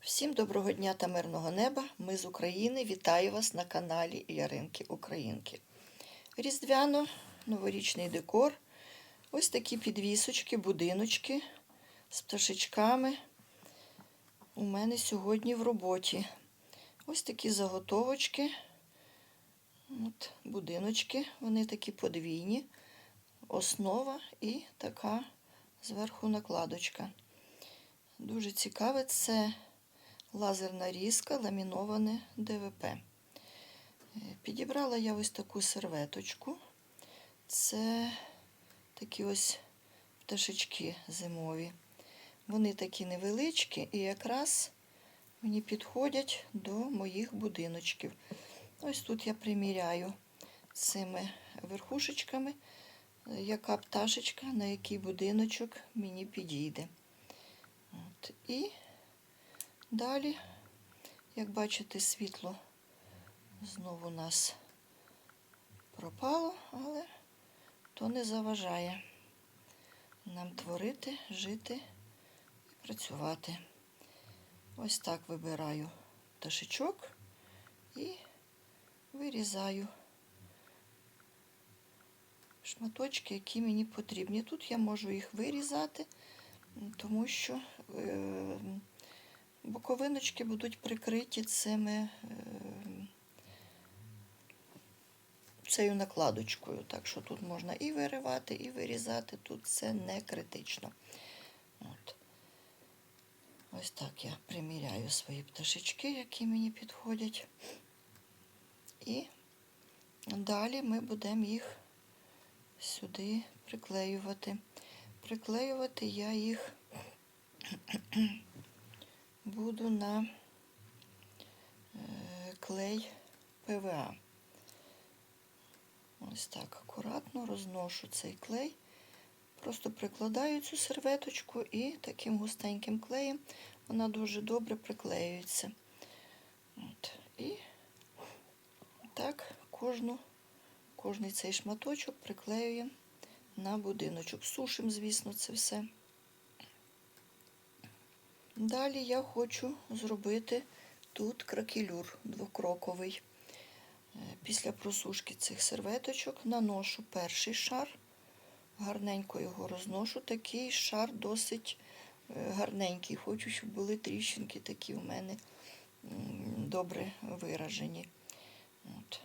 Всім доброго дня та мирного неба. Ми з України. Вітаю вас на каналі Яринки Українки. Різдвяно, новорічний декор. Ось такі підвісочки, будиночки з пташечками. У мене сьогодні в роботі. Ось такі заготовочки. От, будиночки, вони такі подвійні. Основа і така зверху накладочка. Дуже цікаве це лазерна різка, ламіноване ДВП. Е, Підібрала я ось таку серветочку. Це такі ось пташечки зимові. Вони такі невеличкі і якраз мені підходять до моїх будиночків. Ось тут я приміряю цими верхушечками, е, яка пташечка, на який будиночок мені підійде. От. І далі, як бачите, світло знову у нас пропало, але то не заважає нам творити, жити і працювати. Ось так вибираю пташечок і вирізаю шматочки, які мені потрібні. Тут я можу їх вирізати, тому що е, боковиночки будуть прикриті цими, е, цією накладочкою. Так що тут можна і виривати, і вирізати. Тут це не критично. От. Ось так я приміряю свої пташечки, які мені підходять. І далі ми будемо їх сюди приклеювати. Приклеювати я їх буду на е, клей ПВА. Ось так акуратно розношу цей клей. Просто прикладаю цю серветочку і таким густеньким клеєм вона дуже добре приклеюється. От. І так кожну, кожний цей шматочок приклеюємо на будиночок. Сушимо, звісно, це все. Далі я хочу зробити тут кракелюр двокроковий. Е, Після просушки цих серветочок наношу перший шар, гарненько його розношу. Такий шар досить е, гарненький. Хочу, щоб були тріщинки такі у мене добре виражені. От.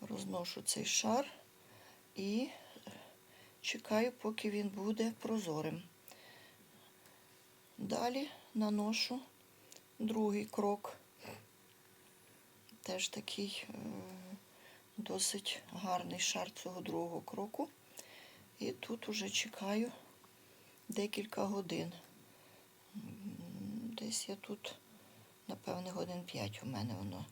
Розношу цей шар і чекаю, поки він буде прозорим. Далі наношу другий крок. Теж такий е, досить гарний шар цього другого кроку. І тут уже чекаю декілька годин. Десь я тут, напевне, годин 5 у мене воно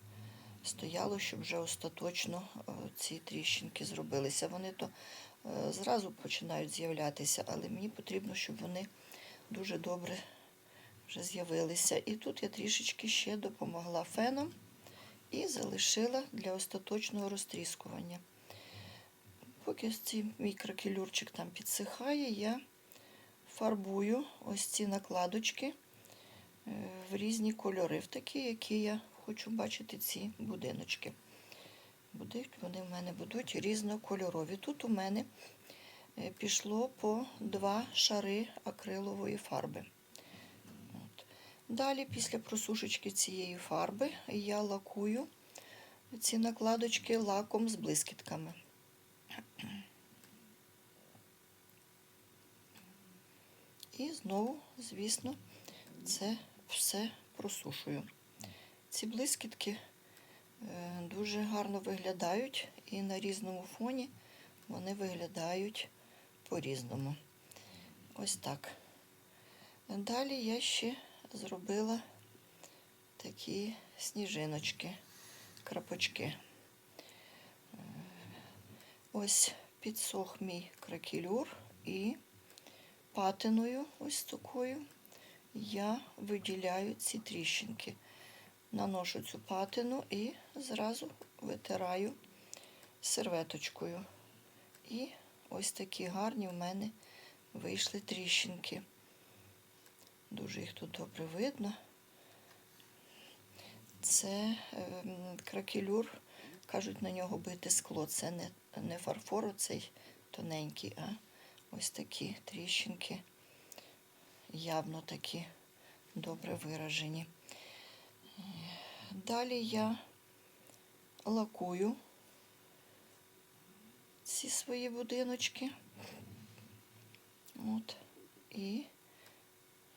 стояло, щоб вже остаточно е, ці тріщинки зробилися. Вони то е, зразу починають з'являтися, але мені потрібно, щоб вони дуже добре вже з'явилися. І тут я трішечки ще допомогла феном і залишила для остаточного розтріскування. Поки ось цей мій кракелюрчик там підсихає, я фарбую ось ці накладочки е, в різні кольори, в такі, які я хочу бачити ці будиночки. Будуть, вони в мене будуть різнокольорові. Тут у мене е, пішло по два шари акрилової фарби. Далі, після просушечки цієї фарби, я лакую ці накладочки лаком з блискітками. І знову, звісно, це все просушую. Ці блискітки е, дуже гарно виглядають і на різному фоні вони виглядають по-різному. Ось так. Далі я ще зробила такі сніжиночки, крапочки. Е, Ось підсох мій кракелюр і патиною ось такою я виділяю ці тріщинки. Наношу цю патину і зразу витираю серветочкою. І ось такі гарні в мене вийшли тріщинки. Дуже їх тут добре видно. Це ем, кракелюр, кажуть, на нього бити скло. Це не, не фарфор оцей тоненький, а ось такі тріщинки, явно такі добре виражені. Е, Далі я лакую ці свої будиночки. От. І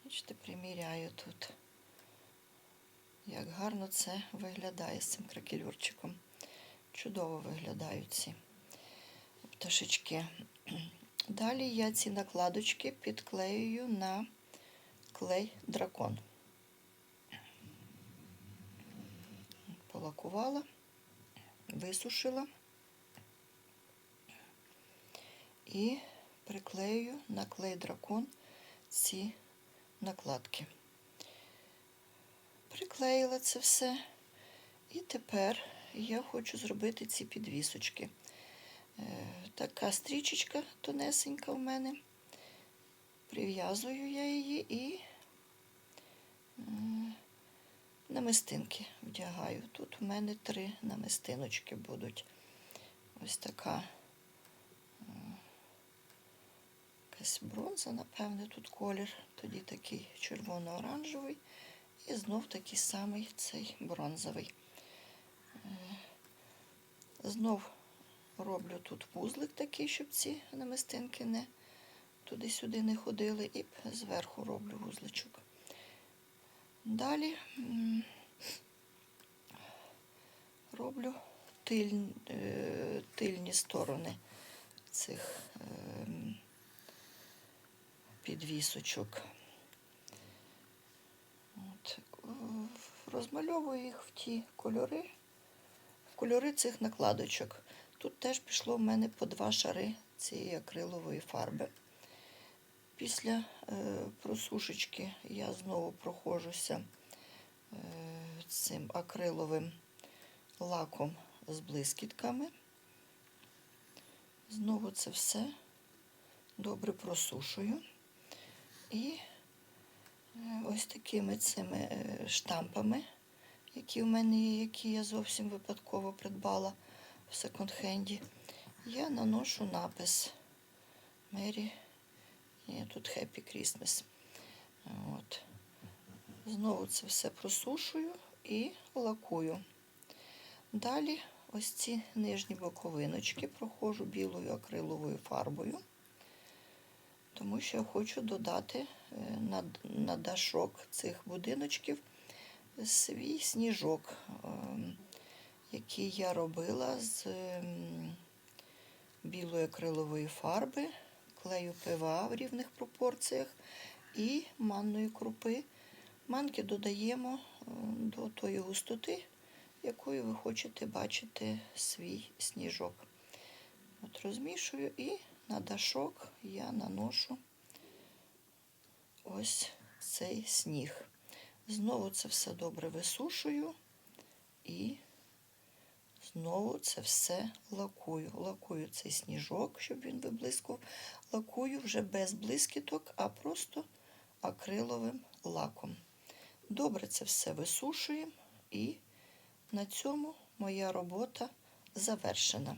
бачите, приміряю тут. Як гарно це виглядає з цим кракелюрчиком. Чудово виглядають ці пташечки. Далі я ці накладочки підклеюю на клей дракон. Полакувала, висушила і приклею на клей дракон ці накладки. Приклеїла це все. І тепер я хочу зробити ці підвісочки. Е, Така стрічечка тонесенька в мене. Прив'язую я її і намистинки вдягаю. Тут у мене три намистиночки будуть. Ось така е, якась бронза, напевне, тут колір, тоді такий червоно-оранжевий. І знов такий самий цей бронзовий. Е, Знов роблю тут вузлик такий, щоб ці намистинки не туди-сюди не ходили, і зверху роблю вузличок. Далі роблю тиль, е, тильні сторони цих ем, підвісочок. От, розмальовую їх в ті кольори, в кольори цих накладочок. Тут теж пішло в мене по два шари цієї акрилової фарби. Після е, просушечки я знову проходжуся е, цим акриловим лаком з блискітками. Знову це все добре просушую. І Е, ось такими цими е, штампами, які в мене є, які я зовсім випадково придбала в секонд-хенді, я наношу напис Мері. Ні, тут Happy Christmas. От. Знову це все просушую і лакую. Далі ось ці нижні боковиночки проходжу білою акриловою фарбою тому що хочу додати е, на, на дашок цих будиночків свій сніжок, ем, який я робила з ем, білої акрилової фарби, клею ПВА в рівних пропорціях і манної крупи. Манки додаємо е, до тої густоти, якою ви хочете бачити свій сніжок. От Розмішую і на дашок я наношу ось цей сніг. Знову це все добре висушую і знову це все лакую. Лакую цей сніжок, щоб він виблискував. Лакую вже без блискіток, а просто акриловим лаком. Добре це все висушуємо, і на цьому моя робота завершена.